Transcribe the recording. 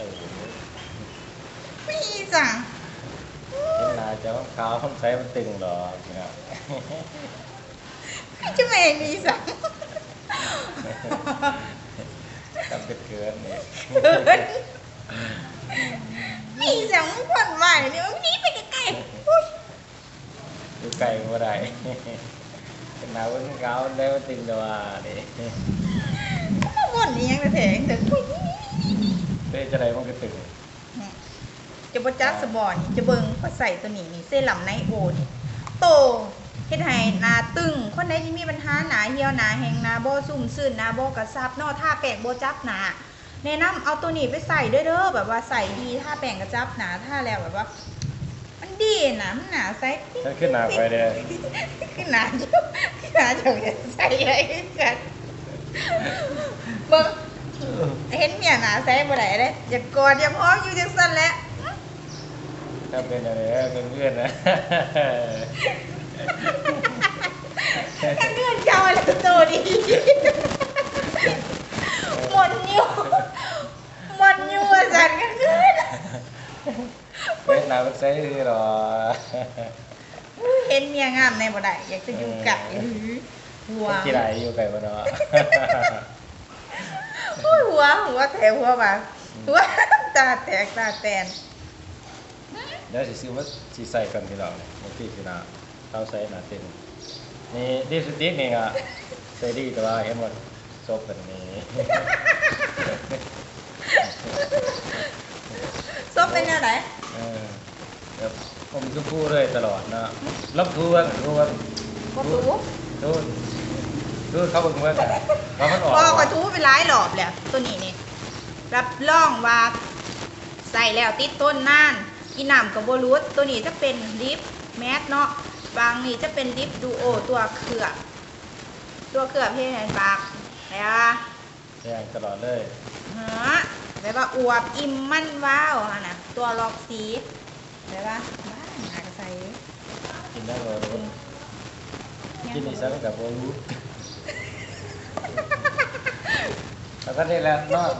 ออพี่จังเห็นหน้าเจ้าขาวคนใส่มันตึงหรอกนะครับจะไม่มีสังทำเป็นเกินเนี่ยเกินมีสังไม่ผ่อนไหวเนี่ยวันนี้ไปไกลๆอุ๊ยดูไก่บ่ได้เป็นหน้าคนขาวได้มันตึงแต่ว่านี่มาบ่นนี่ยังแต่แถงแต่คุย เด้จะได้มันก็ตึงจะบ่จักสบอนจะเบิ่งพอใส่ตัวนี้นี่เซรั่มไนโอนี่โตเฮ็ดให้หน้าตึง คนใดที่มีปัญหาหนาเหี่ยวหนาแห้งหนาบ่ซุ่มซื่นหนาบ่กระซับเนอท่าแป้งบ่จับหนาแนะนำเอาตัวนี้ไปใส่เด้อเด้อแบบว่าใส่ดีท่าแป้งกระจับหนาท่าแล้วแบบว่า มันดีนะมันหนาใส่ฉันขึ้นหน้าไปเด้อขึ้นหนาอยู่ขึ้นหนาจะใส่อะไรกันเบิ่งเห็ นเมียหนาใส่บ่ได้เด้อย่ากอดอย่าพ้ออยู่จังซั่นแหละถ้าเป็นอะไรเป็นเพื่อนนะเงื่อนเจ้าอะไรตัวดีหมดอยู่หมดอยู่อะสันกันขึ้นเป็นหน้ามันใส่หรอเห็นเมียงามในบ่ได้อยากจะอยู่ไก่หัวกี่ไรอยู่ไก่บ่เนาะโอ้ยหั วหัวแถวหัวบางหัวตาแตกตาแตนเดี๋ยวสิซื้อว่าสิใส่กันพี่น้องบางทีสินะเท้าใส่หน้าเต็มนี่ดิสติกนี่ก็ใส่ดีแต่ว่าเห็นหมดซบกันนี่ซบเป็นอะไรเออแบบผมคือพูดเลยตลอดนะรับทูว่าทูว่าก็ถู ทูทูเข้าเบิ่งเมื่อแต่ว่ามันออกพอก็ถูไปหลายรอบแล้วตัวนี้นี่รับรองว่าใส่แล้วติดต้นนานกินน้ำกับบรูดตัวนี้จะเป็นลิปแมสเนาะบางนี่จะเป็นลิปดูโอตัวเคลือบตัวเคลือบที่เห็นปากแล้วแย่งตลอดเลยฮะแบบว่าอวบอิ่มมันว้าวอะนะตัวล็อกสีแบบว่าบ้าหากระใสกินได้บ่รู้กินอีสังกับบ่รู้ แล้วก็นี่แล้วนอก